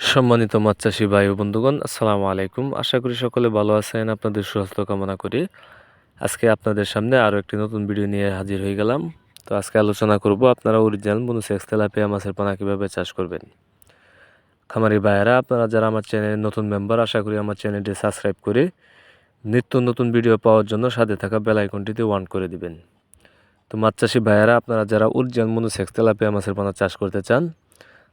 সম্মানিত মাছ চাষি ভাই বন্ধুগণ, আসসালামু আলাইকুম। আশা করি সকলে ভালো আছেন, আপনাদের সুস্বাস্থ্য কামনা করি। আজকে আপনাদের সামনে আরও একটি নতুন ভিডিও নিয়ে হাজির হয়ে গেলাম। তো আজকে আলোচনা করব আপনারা অরিজিনাল মনুসেক্স তেলাপিয়া মাছের পোনা কীভাবে চাষ করবেন। খামারি ভাইয়েরা, আপনারা যারা আমার চ্যানেলের নতুন মেম্বার, আশা করি আমার চ্যানেলটি সাবস্ক্রাইব করে নিত্য নতুন ভিডিও পাওয়ার জন্য সাথে থাকা বেল আইকনটিতে ওয়ান করে দিবেন। তো মাছ চাষি ভাইয়েরা আপনারা যারা অরিজিনাল মনুসেক্স তেলাপিয়া মাছের পোনা চাষ করতে চান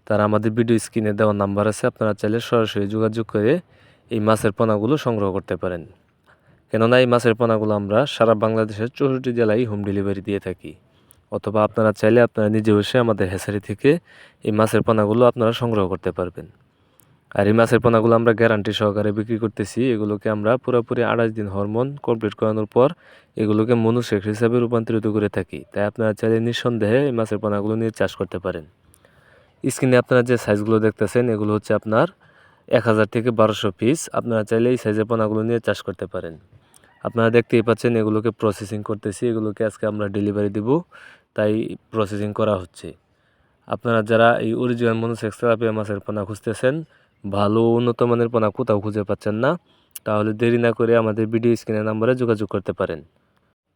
তারা আমাদের ভিডিও স্ক্রিনে দেওয়া নাম্বার আছে, আপনারা চাইলে সরাসরি যোগাযোগ করে এই মাছের পোনাগুলো সংগ্রহ করতে পারেন। কেননা এই মাছের পোনাগুলো আমরা সারা বাংলাদেশের চৌষট্টি জেলায় হোম ডেলিভারি দিয়ে থাকি। অথবা আপনারা চাইলে আপনারা নিজে বসে আমাদের হেসারি থেকে এই মাছের পোনাগুলো আপনারা সংগ্রহ করতে পারবেন। আর এই মাছের পোনাগুলো আমরা গ্যারান্টি সহকারে বিক্রি করতেছি, এগুলোকে আমরা পুরোপুরি আড়াইশ দিন হরমোন কমপ্লিট করানোর পর এগুলোকে মনুশেক হিসাবে রূপান্তরিত করে থাকি। তাই আপনারা চাইলে নিঃসন্দেহে এই মাছের পোনাগুলো নিয়ে চাষ করতে পারেন। স্ক্রিনে আপনারা যে সাইজগুলো দেখতেছেন, এগুলো হচ্ছে আপনার এক হাজার থেকে বারোশো পিস আপনারা চাইলে এই সাইজের পোনাগুলো নিয়ে চাষ করতে পারেন। আপনারা দেখতেই পাচ্ছেন, এগুলোকে প্রসেসিং করতেছি। এগুলোকে আজকে আমরা ডেলিভারি দিব। তাই প্রসেসিং করা হচ্ছে। আপনারা যারা এই অরিজিনাল মনোসেক্স থেরাপিয়া মাছের পোনা খুঁজতেছেন, ভালো উন্নত মানের পোনা কোথাও খুঁজে পাচ্ছেন না, তাহলে দেরি না করে আমাদের ভিডিও স্ক্রিনের নাম্বারে যোগাযোগ করতে পারেন।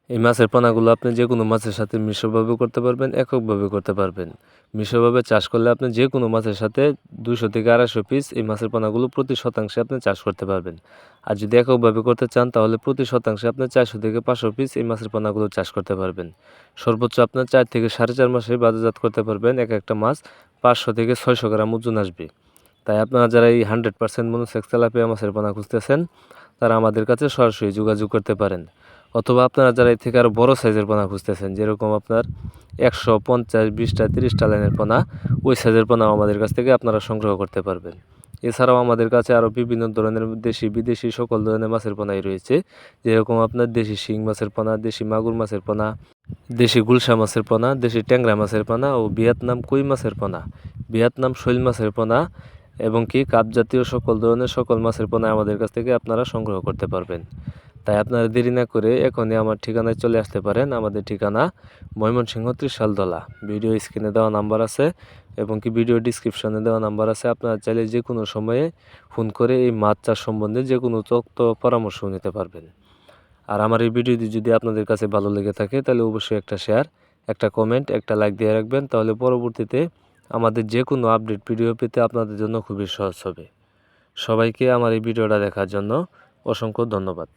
এই মাছের পোনাগুলো আপনি যে কোনো মাছের সাথে মিশ্রভাবে করতে পারবেন, এককভাবে করতে পারবেন। মিশ্রভাবে চাষ করলে আপনি যে কোনো মাছের সাথে দুশো থেকে আড়াইশো পিস এই মাছের পোনাগুলো প্রতি শতাংশে আপনি চাষ করতে পারবেন। আর যদি এককভাবে করতে চান, তাহলে প্রতি শতাংশে আপনি চারশো থেকে পাঁচশো পিস এই মাছের পোনাগুলো চাষ করতে পারবেন। সর্বোচ্চ আপনার চার থেকে সাড়ে চার মাসে বাজারজাত করতে পারবেন এক একটা মাছ পাঁচশো থেকে ছয়শো গ্রাম ওজন আসবে। তাই আপনারা যারা এই হান্ড্রেড পার্সেন্ট মনোসেক্স তেলাপিয়া মাছের পোনা খুঁজতেছেন, তারা আমাদের কাছে সরাসরি যোগাযোগ করতে পারেন। অথবা আপনারা যারা এর থেকে আরও বড়ো সাইজের পোনা খুঁজতেছেন, যেরকম আপনার একশো পঞ্চাশ, বিশটা, তিরিশটা লাইনের পোনা, ওই সাইজের পোনাও আমাদের কাছ থেকে আপনারা সংগ্রহ করতে পারবেন। এছাড়াও আমাদের কাছে আরও বিভিন্ন ধরনের দেশি, বিদেশি সকল ধরনের মাছের পোনাই রয়েছে। যেরকম আপনার দেশি শিং মাছের পোনা, দেশি মাগুর মাছের পোনা, দেশি গুলশা মাছের পোনা, দেশি ট্যাংরা মাছের পোনা ও ভিয়েতনাম কই মাছের পোনা। ভিয়েতনাম শৈল মাছের পোনা এবং কি কাপ জাতীয় সকল ধরনের সকল মাছের পোনা আমাদের কাছ থেকে আপনারা সংগ্রহ করতে পারবেন। তাই আপনারা দেরি না করে এখনই আমার ঠিকানায় চলে আসতে পারেন। আমাদের ঠিকানা ময়মনসিংহ ত্রিশালদলা। ভিডিও স্ক্রিনে দেওয়া নাম্বার আছে এবং কি ভিডিও ডিসক্রিপশনে দেওয়া নাম্বার আছে। আপনারা চাইলে যে কোনো সময়ে ফোন করে এই মাছ চাষ সম্বন্ধে যে কোনো তথ্য পরামর্শ নিতে পারবেন। আর আমার এই ভিডিওটি যদি আপনাদের কাছে ভালো লেগে থাকে, তাহলে অবশ্যই একটা শেয়ার, একটা কমেন্ট, একটা লাইক দিয়ে রাখবেন। তাহলে পরবর্তীতে আমাদের যে কোনো আপডেট ভিডিও পেতে আপনাদের জন্য খুবই সহজ হবে। সবাইকে আমার এই ভিডিওটা দেখার জন্য অসংখ্য ধন্যবাদ।